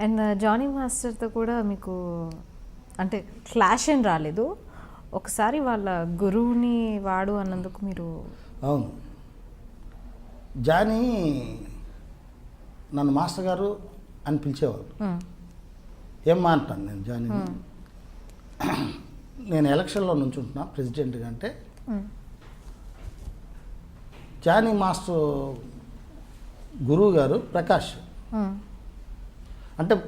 And Jonny మాస్టర్తో కూడా మీకు అంటే క్లాష్ ఏం రాలేదు. ఒకసారి వాళ్ళ గురువుని వాడు అన్నందుకు మీరు అవును. జానీ నన్ను మాస్టర్ గారు అని పిలిచేవారు. ఏం మాట్లాను నేను జానీని. నేను ఎలక్షన్లో నుంచుంటున్నా ప్రెసిడెంట్గా అంటే. జానీ మాస్టర్ గురువు గారు ప్రకాష్. అంటే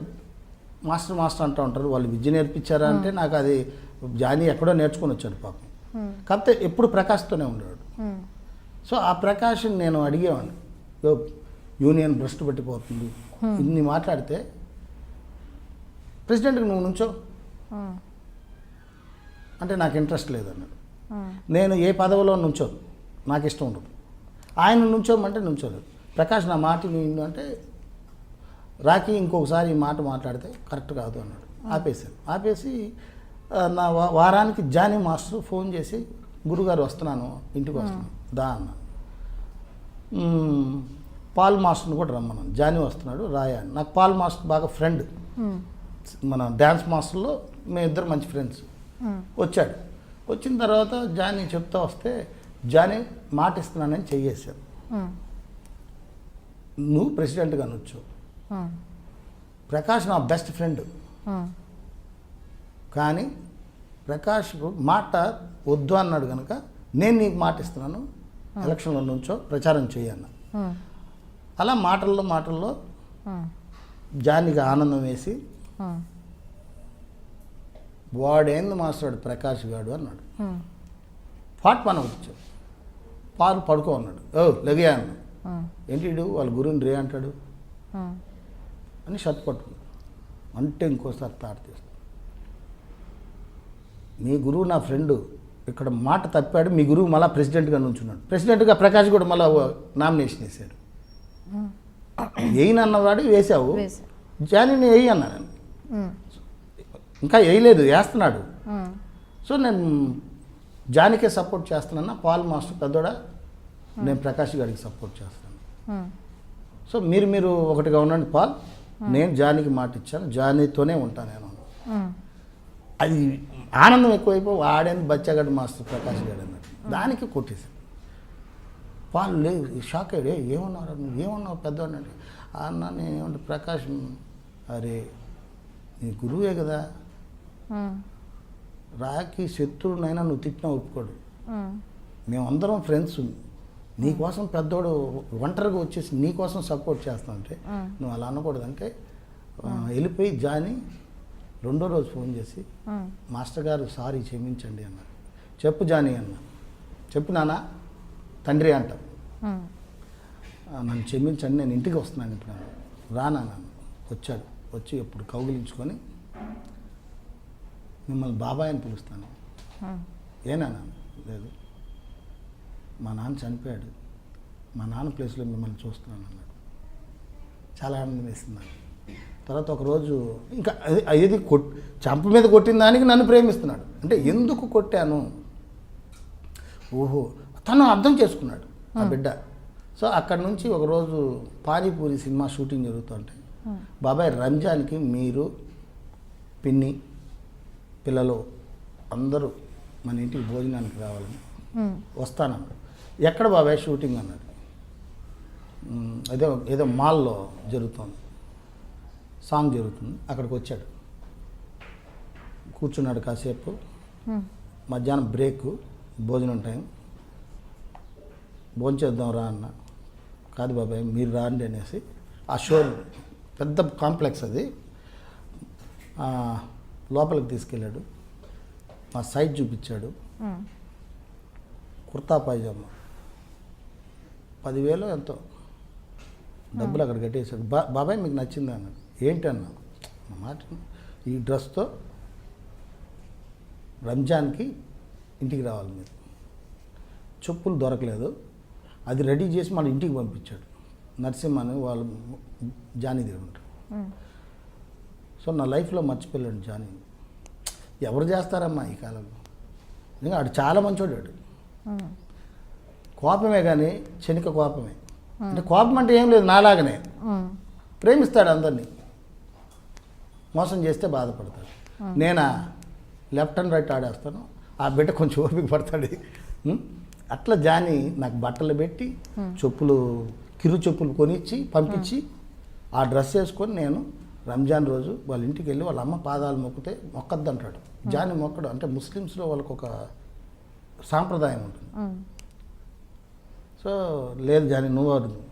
మాస్టర్ మాస్టర్ అంటూ ఉంటారు. వాళ్ళు విద్య నేర్పించారా అంటే నాకు అది జానీ ఎక్కడో నేర్చుకొని వచ్చాడు పాపం. కాకపోతే ఎప్పుడు ప్రకాష్తోనే ఉండేవాడు. సో ఆ ప్రకాష్ని నేను అడిగేవాడిని. "యో, యూనియన్ భ్రష్టు పట్టిపోతుంది. ఇన్ని మాట్లాడితే ప్రెసిడెంట్కి నువ్వు నుంచో. అంటే నాకు ఇంట్రెస్ట్ లేదన్నాడు. నేను ఏ పదవిలో నుంచోను నాకు ఇష్టం ఉండదు. ఆయన నుంచోమంటే నుంచోలేదు. ప్రకాష్ నా మాట అంటే రాకి ఇంకొకసారి ఈ మాట మాట్లాడితే కరెక్ట్ కాదు అన్నాడు ఆపేశాను ఆపేసి నా వారానికి జానీ మాస్టర్ ఫోన్ చేసి గురుగారు వస్తున్నాను ఇంటికి వస్తున్నాను దా అన్న పాల్ మాస్టర్ని కూడా రమ్మన్నాను జానీ వస్తున్నాడు రాయా. నాకు పాల్ మాస్టర్ బాగా ఫ్రెండ్. మన డ్యాన్స్ మాస్టర్లో మేమిద్దరు మంచి ఫ్రెండ్స్. వచ్చాడు వచ్చిన తర్వాత జానీ చెప్తా వస్తే జానీ మాట ఇస్తున్నానని చెయ్యేశాను. నువ్వు ప్రెసిడెంట్గా అనొచ్చు. ప్రకాష్ నా బెస్ట్ ఫ్రెండ్. కానీ ప్రకాష్ మాట వద్దు అన్నాడు కనుక నేను నీకు మాట ఇస్తున్నాను ఎలక్షన్లో నుంచో ప్రచారం చేయన్న. అలా మాటల్లో మాటల్లో. జానీకి ఆనందం వేసి. వాడేంది మాస్టాడు ప్రకాష్ గాడు అన్నాడు. పాట్ పని వచ్చాడు పాలు పడుకో అన్నాడు ఓ లెగే అన్నాడు. ఏంటి వాళ్ళ గురువుని రే అంటాడు. అని షర్ట్ అంటే ఇంకోసారి తాట తీస్తాడు మీ గురువు నా ఫ్రెండ్ ఇక్కడ మాట తప్పాడు మీ గురువు మళ్ళీ ప్రెసిడెంట్గా నుంచున్నాడు. ప్రెసిడెంట్గా ప్రకాష్ కూడా మళ్ళీ నామినేషన్ వేసాడు. వేయనన్నవాడు వేసావు. వేసా. జానీని వేయి అన్నా నేను. ఇంకా వేయలేదు వేస్తున్నాడు. సో నేను జానికే సపోర్ట్ చేస్తున్నాను? పాల్ మాస్టర్ పెద్దోడా? నేను ప్రకాష్ గారికి సపోర్ట్ చేస్తాను. సో మీరు మీరు ఒకటిగా ఉండండి పాల్. నేను జానీకి మాట ఇచ్చాను జానీతోనే ఉంటాను నేను. మ్మ్. అది ఆనందం ఎక్కువైపోయి వాడని బచ్చగడ్డ మాస్టర్ ప్రకాష్ గారు అన్నాడు దానికి కొట్టేశాను పాలు లే షాక్ అయ్యాడు "ఏ, ఏమన్నారు? నువ్వు ఏమన్నావు పెద్దవాడిని అంటే అన్న నేను ప్రకాష్ అరే నీ గురువే కదా. రాకి శత్రువునైనా నువ్వు తిట్టినా ఒప్పుకోడు. మ్మ్. మేమందరం ఫ్రెండ్స్ నీకోసం పెద్దోడు ఒంటరిగా వచ్చేసి నీకోసం సపోర్ట్ చేస్తా అంటే. నువ్వు అలా అనకూడదంటే ఆ, వెళ్ళిపోయి జాని రెండో రోజు ఫోన్ చేసి. మాస్టర్ గారు సారీ క్షమించండి అన్నారు చెప్పు జాని అన్న చెప్పు నాన్న తండ్రి అంట మ్మ్. "ఆ, నన్ను క్షమించండి నేను ఇంటికి వస్తున్నాను ఇప్పుడు. రానా నాన్న వచ్చాడు వచ్చి ఇప్పుడు కౌగిలించుకొని మిమ్మల్ని బాబాయ్ అని పిలుస్తాను. ఏనా లేదు మా నాన్న చనిపోయాడు. మా నాన్న ప్లేస్లో మిమ్మల్ని చూస్తున్నాను అన్నాడు. చాలా ఆనందం వేసింది నాకు. తర్వాత ఒకరోజు ఇంకా అది- అది కొట్ చంప మీద కొట్టిన దానికి నన్ను ప్రేమిస్తున్నాడు. అంటే ఎందుకు కొట్టాను? ఓహో తను అర్థం చేసుకున్నాడు ఆ బిడ్డ. సో అక్కడి నుంచి ఒకరోజు పానీపూరి సినిమా షూటింగ్ జరుగుతుంటే బాబాయ్ రంజాన్కి మీరు పిన్ని పిల్లలు అందరూ మన ఇంటికి భోజనానికి రావాలని. వస్తానన్నాడు. ఎక్కడ బాబాయ్ షూటింగ్ అన్నాడు? "మ్, అదే ఏదో మాల్లో జరుగుతుంది. సాంగ్ జరుగుతుంది. అక్కడికి వచ్చాడు. కూర్చున్నాడు కాసేపు. మధ్యాహ్నం బ్రేక్ భోజనం టైం. భోంచేద్దాం రా అన్న. కాదు బాబాయ్ మీరు రాండి అనేసి. ఆ షో పెద్ద కాంప్లెక్స్ అది. లోపలికి తీసుకెళ్ళాడు. మా సైజ్ చూపించాడు. కుర్తా పైజామా. పదివేలు ఎంతో. డబ్బులు అక్కడ కట్టేశాడు బా బాబాయ్ మీకు నచ్చిందా అన్నాడు. ఏంటి అన్నా? మాట. ఈ డ్రెస్తో రంజాన్కి ఇంటికి రావాలి మీరు. చెప్పులు దొరకలేదు. అది రెడీ చేసి మన ఇంటికి పంపించాడు. నరసింహ అని వాళ్ళు జానీ దగ్గర ఉంటారు. సో నా లైఫ్లో మర్చిపోయాడు జానీ. ఎవరు చేస్తారమ్మా ఈ కాలంలో? నిజంగా ఆడు చాలా మంచోడు. కోపమే కానీ క్షణిక కోపమే. అంటే కోపం అంటే ఏం లేదు నాలాగనే. ప్రేమిస్తాడు అందరినీ. మోసం చేస్తే బాధపడతాడు. నేనా? లెఫ్ట్ అండ్ రైట్ ఆడేస్తాను. ఆ బిడ్డ కొంచెం ఓపిక పడతాడు. అట్లా జాని నాకు బట్టలు పెట్టి చెప్పులు కిరు చెప్పులు కొనిచ్చి పంపించి ఆ డ్రెస్ వేసుకొని నేను రంజాన్ రోజు వాళ్ళ ఇంటికి వెళ్ళి వాళ్ళ అమ్మ పాదాలు మొక్కితే మొక్కద్దు అంటాడు జాని మొక్కడు అంటే ముస్లిమ్స్లో వాళ్ళకు ఒక సాంప్రదాయం ఉంటుంది. సో లేదు జాని నువ్వు వద్దు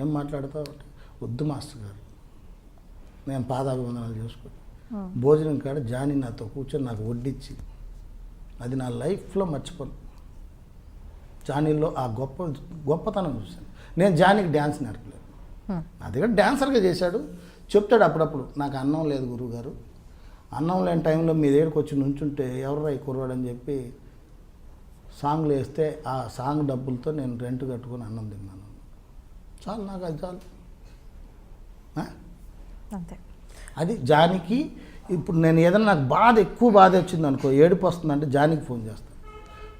ఏం మాట్లాడతావు? వద్దు మాస్టర్ గారు. నేను పాదాభివందనాలు చేసుకుని భోజనం కాడ జాని నాతో కూర్చొని నాకు వడ్డించి అది నా లైఫ్లో మర్చిపోను. జానీలో ఆ గొప్ప గొప్పతనం చూశాను. నేను జానీకి డ్యాన్స్ నేర్పలేదు. నా దగ్గర డ్యాన్సర్గా చేశాడు. చెప్తాడు అప్పుడప్పుడు నాకు అన్నం లేదు గురువుగారు. అన్నం లేని టైంలో మీ దగ్గరికి వచ్చి నుంచుంటే ఎవరు ఈ కుర్రాడని చెప్పి సాంగ్లు వేస్తే ఆ సాంగ్ డబ్బులతో నేను రెంట్ కట్టుకొని అన్నం తిన్నాను. చాలు నాకు అది చాలు? అంతే. అది జానికి ఇప్పుడు నేను ఏదైనా నాకు బాధ ఎక్కువ బాధ వచ్చింది అనుకో ఏడుపు వస్తుందంటే జానికి ఫోన్ చేస్తాను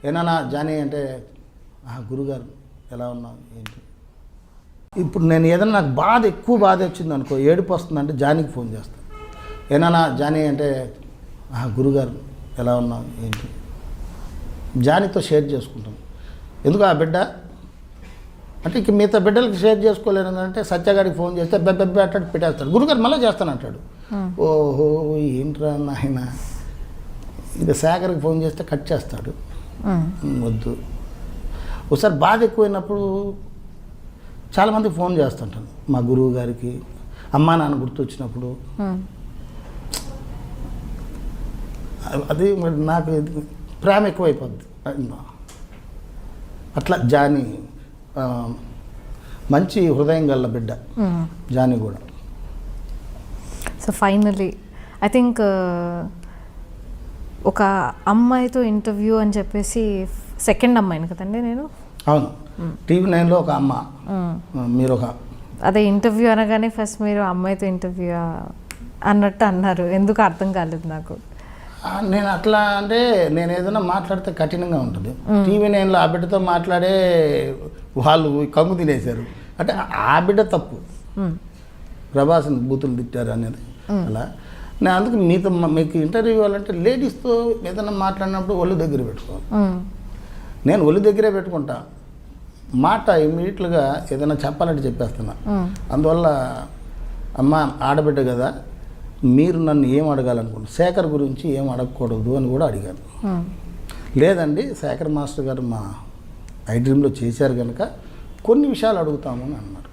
ఏనా జానీ అంటే "ఆ, గురుగారు ఎలా ఉన్నావు? ఏంటి? ఇప్పుడు నేను ఏదైనా నాకు బాధ ఎక్కువ బాధ వచ్చింది అనుకో ఏడుపు వస్తుందంటే జానికి ఫోన్ చేస్తాను ఏనా జానీ అంటే "ఆ, గురుగారు ఎలా ఉన్నావు? ఏంటి? జానీతో షేర్ చేసుకుంటాం. ఎందుకు ఆ బిడ్డ? అంటే ఇక మిగతా బిడ్డలకి షేర్ చేసుకోలేను అంటే సత్యగాడికి ఫోన్ చేస్తే బెబ్బెబ్బ అట్టాడు పెట్టేస్తాడు గురుగారు మళ్ళీ చేస్తాను అంటాడు. ఓహో ఏంట్రా నాయన? ఇక శేఖర్కి ఫోన్ చేస్తే కట్ చేస్తాడు. వద్దు. ఒకసారి బాధ ఎక్కువైనప్పుడు చాలామంది ఫోన్ చేస్తుంటాను మా గురువు గారికి అమ్మా నాన్న గుర్తొచ్చినప్పుడు. అది నాకు ప్రేమ ఎక్కువైపోద్ది. అట్లా జాని మంచి హృదయం గల్ల బిడ్డ. జాని కూడా. సో ఫైనలీ ఐ థింక్ ఒక అమ్మాయితో ఇంటర్వ్యూ అని చెప్పేసి సెకండ్ అమ్మాయిని కదండి నేను? అవును. టీవీ నైన్లో ఒక అమ్మ. మీరు ఒక అదే ఇంటర్వ్యూ అనగానే ఫస్ట్ మీరు అమ్మాయితో ఇంటర్వ్యూ అన్నట్టు అన్నారు. ఎందుకు అర్థం కాలేదు నాకు. నేను అట్లా అంటే నేను ఏదైనా మాట్లాడితే కఠినంగా ఉంటుంది. టీవీ నైన్లో ఆ బిడ్డతో మాట్లాడే వాళ్ళు కమ్ము తినేశారు. అంటే ఆ బిడ్డ తప్పు. ప్రభాస్ని బూతులు తిట్టారు అనేది. అలా. నేను అందుకు మీతో మీకు ఇంటర్వ్యూ ఇవ్వాలంటే లేడీస్తో ఏదైనా మాట్లాడినప్పుడు ఒళ్ళు దగ్గర పెట్టుకోవాలి నేను ఒళ్ళు దగ్గరే పెట్టుకుంటా. మాట ఇమ్మీడియట్గా ఏదైనా చెప్పాలంటే చెప్పేస్తున్నా. అందువల్ల అమ్మ ఆడబిడ్డ కదా. మీరు నన్ను ఏం అడగాలనుకుంటున్నారు శేఖర్ గురించి ఏం అడగకూడదు అని కూడా అడిగాను ఉమ్, లేదండి శేఖర్ మాస్టర్ గారు మా ఐ డ్రీమ్లో చేశారు కనుక కొన్ని విషయాలు అడుగుతాము అని అన్నారు.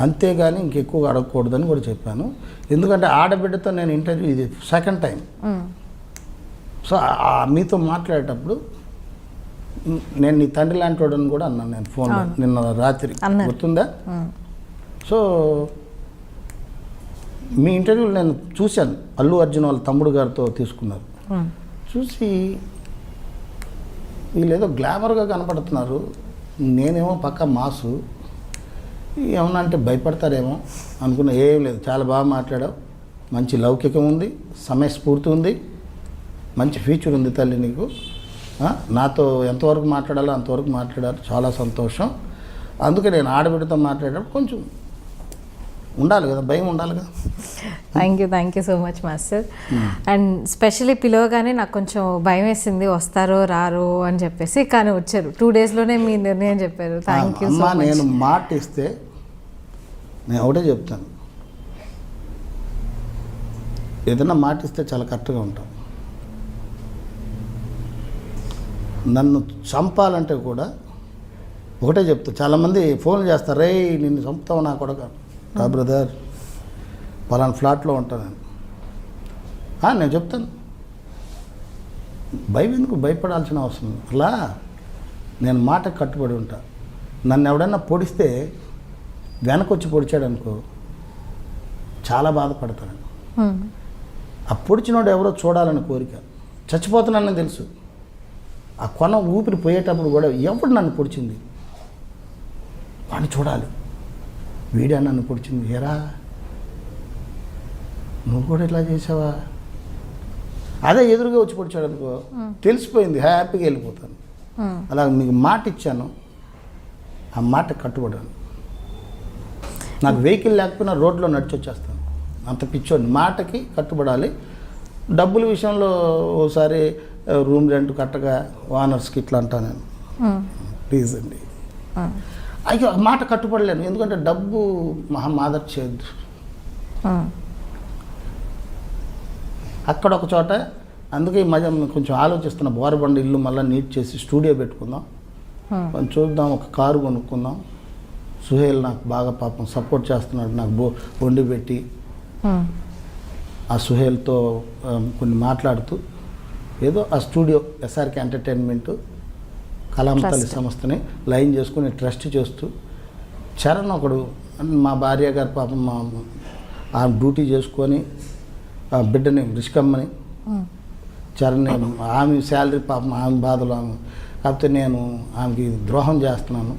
అంతేగాని ఇంకెక్కువ అడగకూడదని కూడా చెప్పాను. ఎందుకంటే ఆడబిడ్డతో నేను ఇంటర్వ్యూ ఇది సెకండ్ టైం. సో మీతో మాట్లాడేటప్పుడు "న- నేను నీ తండ్రి లాంటి వాడని కూడా అన్నాను నేను అవును. నిన్న రాత్రి. గుర్తుందా? సో మీ ఇంటర్వ్యూలో నేను చూశాను. అల్లు అర్జున్ వాళ్ళ తమ్ముడు గారితో తీసుకున్నారు. ఉమ్, చూసి వీళ్ళు ఏదో గ్లామర్గా కనపడుతున్నారు. నేనేమో పక్క మాసు. ఏమన్నా అంటే భయపడతారేమో అనుకున్నా. ఏం లేదు చాలా బాగా మాట్లాడావు. మంచి లౌకికం ఉంది సమయస్ఫూర్తి ఉంది మంచి ఫ్యూచర్ ఉంది తల్లి నీకు. నాతో ఎంతవరకు మాట్లాడాలో అంతవరకు మాట్లాడారు. చాలా సంతోషం. అందుకే నేను ఆడబిడ్డతో మాట్లాడేటప్పుడు కొంచెం ఉండాలి కదా భయం ఉండాలి కదా. Thank you thank you so much master and specially పిలవగానే నాకు కొంచెం భయం వేసింది వస్తారో రారో అని చెప్పేసి కానీ వచ్చారు. టూ డేస్లోనే మీ నిర్ణయం చెప్పారు. థ్యాంక్ యూ నేను మాట ఇస్తే నేను ఒకటే చెప్తాను. ఏదైనా మాట ఇస్తే చాలా కరెక్ట్గా ఉంటాం. నన్ను చంపాలంటే కూడా ఒకటే చెప్తా. చాలామంది ఫోన్ చేస్తారు రే నిన్ను చంపుతావు నా కొడక రా బ్రదర్. పలానా ఫ్లాట్లో ఉంటాను నేను. "ఆ, నేను చెప్తాను. భయం ఎందుకు? భయపడాల్సిన అవసరం. అలా నేను మాటకు కట్టుబడి ఉంటా. నన్ను ఎవడన్నా పొడిస్తే వెనకొచ్చి పొడిచాడు అనుకో చాలా బాధపడతాను. ఆ పొడిచినోడు ఎవరో చూడాలని కోరిక. చచ్చిపోతున్నానని తెలుసు. ఆ కొన ఊపిరి పోయేటప్పుడు కూడా ఎవడు నన్ను పొడిచింది? వాడిని చూడాలి. వీడా నన్ను పొడిచింది. ఎరా నువ్వు కూడా ఇట్లా చేసావా? అదే ఎదురుగా వచ్చి పొడిచాడు అనుకో. తెలిసిపోయింది. హ్యాపీగా వెళ్ళిపోతాను. అలా మీకు మాట ఇచ్చాను. ఆ మాట కట్టుబడాను నాకు వెహికల్ లేకపోయినా రోడ్లో నడిచి వచ్చేస్తాను. అంత పిచ్చోడిని. మాటకి కట్టుబడాలి. డబ్బుల విషయంలో ఓసారి రూమ్ రెంట్ కట్టగా ఓనర్స్కి ఇట్లా అంటా నేను. ప్లీజ్ అండి. అయ్యో మాట కట్టుబడలేను ఎందుకంటే డబ్బు మహా మాదర్ చేయద్దు. అక్కడ ఒక చోట అందుకే ఈ మధ్య కొంచెం ఆలోచిస్తున్న బోరబండ ఇల్లు మళ్ళీ నీట్ చేసి స్టూడియో పెట్టుకుందాం. కొంచెం చూద్దాం ఒక కారు కొనుక్కుందాం సుహేల్ నాకు బాగా పాపం సపోర్ట్ చేస్తున్నాడు నాకు బో వండి పెట్టి. ఆ సుహేల్తో కొన్ని మాట్లాడుతూ ఏదో ఆ స్టూడియో ఎస్ఆర్కే ఎంటర్టైన్మెంట్ కలాంతల్లి Trust. సంస్థని లైన్ చేసుకుని ట్రస్ట్ చేస్తూ చరణ్ ఒకడు మా భార్య గారు పాపం మా ఆ డ్యూటీ చేసుకొని ఆ బిడ్డని రిష్కమ్మని మ్మ్. చరణ్ ఆమె శాలరీ పాపం ఆమె బాధలు ఆమె కాకపోతే నేను ఆమెకి ద్రోహం చేస్తున్నాను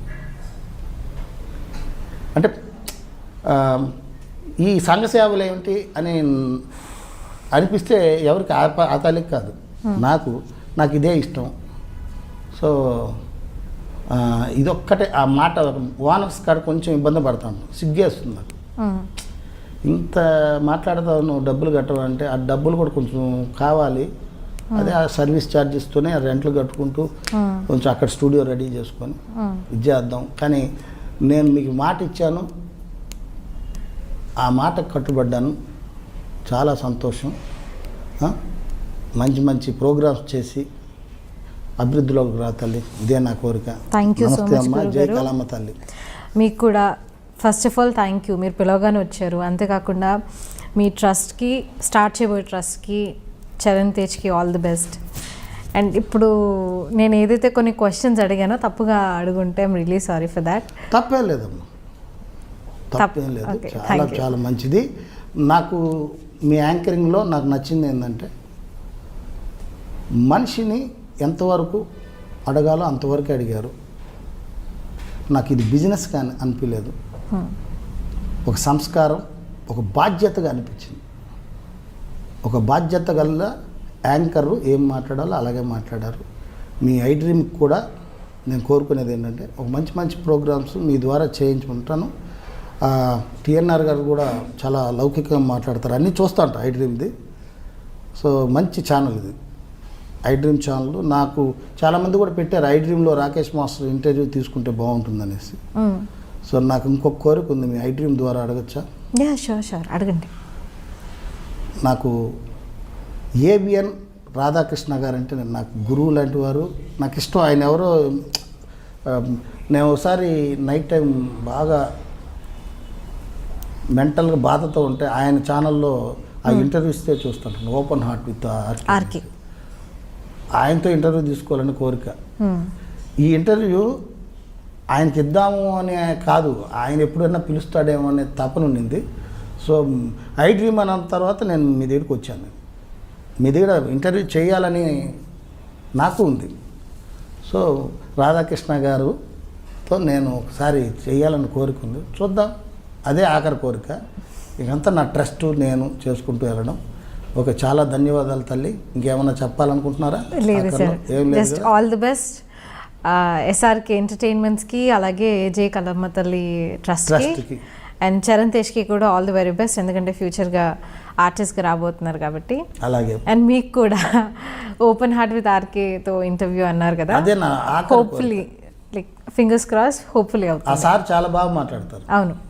అంటే ఈ సంఘ సేవలు ఏమిటి అని అనిపిస్తే ఎవరికి ఆతాలికి కాదు నాకు నాకు ఇదే ఇష్టం సో ఇదొక్కటే ఆ మాట ఓనర్స్ కాడ కొంచెం ఇబ్బంది పడతాను సిగ్గేస్తుంది నాకు. ఇంత మాట్లాడతావు నువ్వు డబ్బులు కట్టవంటే ఆ డబ్బులు కూడా కొంచెం కావాలి అదే ఆ సర్వీస్ ఛార్జెస్తోనే రెంట్లు కట్టుకుంటూ. కొంచెం అక్కడ స్టూడియో రెడీ చేసుకొని. ఇది చేద్దాం కానీ నేను మీకు మాట ఇచ్చాను ఆ మాటకు కట్టుబడ్డాను చాలా సంతోషం? మంచి మంచి ప్రోగ్రామ్స్ చేసి అభివృద్ధిలోకి రా తల్లి. ఇదే నా కోరిక. అమ్మా. జై గురుగారు. కలమ్మ తల్లి. మీకు కూడా first of all thank you మీరు పిలవగానే వచ్చారు. అంతేకాకుండా మీ ట్రస్ట్కి స్టార్ట్ చేయబోయే ట్రస్ట్కి చరణ్ తేజ్కి ఆల్ ది బెస్ట్ అండ్ ఇప్పుడు నేను ఏదైతే కొన్ని క్వశ్చన్స్ అడిగానో తప్పుగా అడుగుంటే I'm really sorry for that తప్పేం లేదమ్మా. తప్పేం లేదు. చాలా. చాలా మంచిది. నాకు మీ యాంకరింగ్లో నాకు నచ్చింది ఏంటంటే మనిషిని ఎంతవరకు అడగాలో అంతవరకు అడిగారు. నాకు ఇది బిజినెస్ కానీ అనిపించలేదు ఒక సంస్కారం ఒక బాధ్యతగా అనిపించింది. ఒక బాధ్యత గల యాంకరు ఏం మాట్లాడాలో అలాగే మాట్లాడారు. మీ ఐ డ్రీమ్కి కూడా నేను కోరుకునేది ఏంటంటే ఒక మంచి మంచి ప్రోగ్రామ్స్ మీ ద్వారా చేయించుకుంటాను. టిఎన్ఆర్ గారు కూడా చాలా లౌకికంగా మాట్లాడతారు. అన్నీ చూస్తూ ఉంటా ఐ డ్రీమ్ది. సో మంచి ఛానల్ ఇది. I dream channel. నాకు చాలామంది కూడా పెట్టారు ఐ డ్రీమ్లో రాకేష్ మాస్టర్ ఇంటర్వ్యూ తీసుకుంటే బాగుంటుంది అనేసి సో నాకు ఇంకొక కోరిక ఉంది మీ ఐ డ్రీమ్ ద్వారా అడగచ్చా? Yeah sure sure. అడగండి. నాకు ఏబిఎన్ రాధాకృష్ణ గారు అంటే నేను నాకు గురువు లాంటి వారు. నాకు ఇష్టం ఆయన ఎవరో నేను ఒకసారి నైట్ టైం బాగా మెంటల్గా బాధతో ఉంటే ఆయన ఛానల్లో ఆ ఇంటర్వ్యూ ఇస్తే చూస్తాను. ఓపెన్ హార్ట్ విత్ ఆర్కి. ఆయనతో ఇంటర్వ్యూ తీసుకోవాలని కోరిక. ఈ ఇంటర్వ్యూ ఆయనకి ఇద్దాము అని కాదు ఆయన ఎప్పుడైనా పిలుస్తాడేమో అనే తపన ఉండింది. సో ఐ డ్రీమ్ అన్న తర్వాత నేను మీ దగ్గరికి వచ్చాను. మీ దగ్గర ఇంటర్వ్యూ చేయాలని నాకు ఉంది. సో రాధాకృష్ణ గారుతో నేను ఒకసారి చేయాలని కోరిక ఉంది. చూద్దాం. అదే ఆఖరి కోరిక. ఇకంతా నా ట్రస్ట్ నేను చేసుకుంటూ వెళ్ళడం. ఓకే చాలా ధన్యవాదాలు తల్లి. ఇంకేమైనా చెప్పాలనుకుంటున్నారా? లేదు? Sir. Just? All the best SRK ఎంటర్టైన్మెంట్స్కి అలాగే జే కలమ్మ తల్లి ట్రస్ట్కి. అండ్ చరణ్ తేజ్కి కూడా ఆల్ ది వెరీ బెస్ట్ ఎందుకంటే ఫ్యూచర్గా ఆర్టిస్ట్గా రాబోతున్నారు కాబట్టి. అలాగే. అండ్ మీకు కూడా ఓపెన్ హార్ట్ విత్ ఆర్కేతో ఇంటర్వ్యూ అన్నారు కదా. అదే నా ఆఖరి hopefully like fingers cross hopefully ఆ అవుతుంది. సార్ చాలా బాగా మాట్లాడతారు. అవును.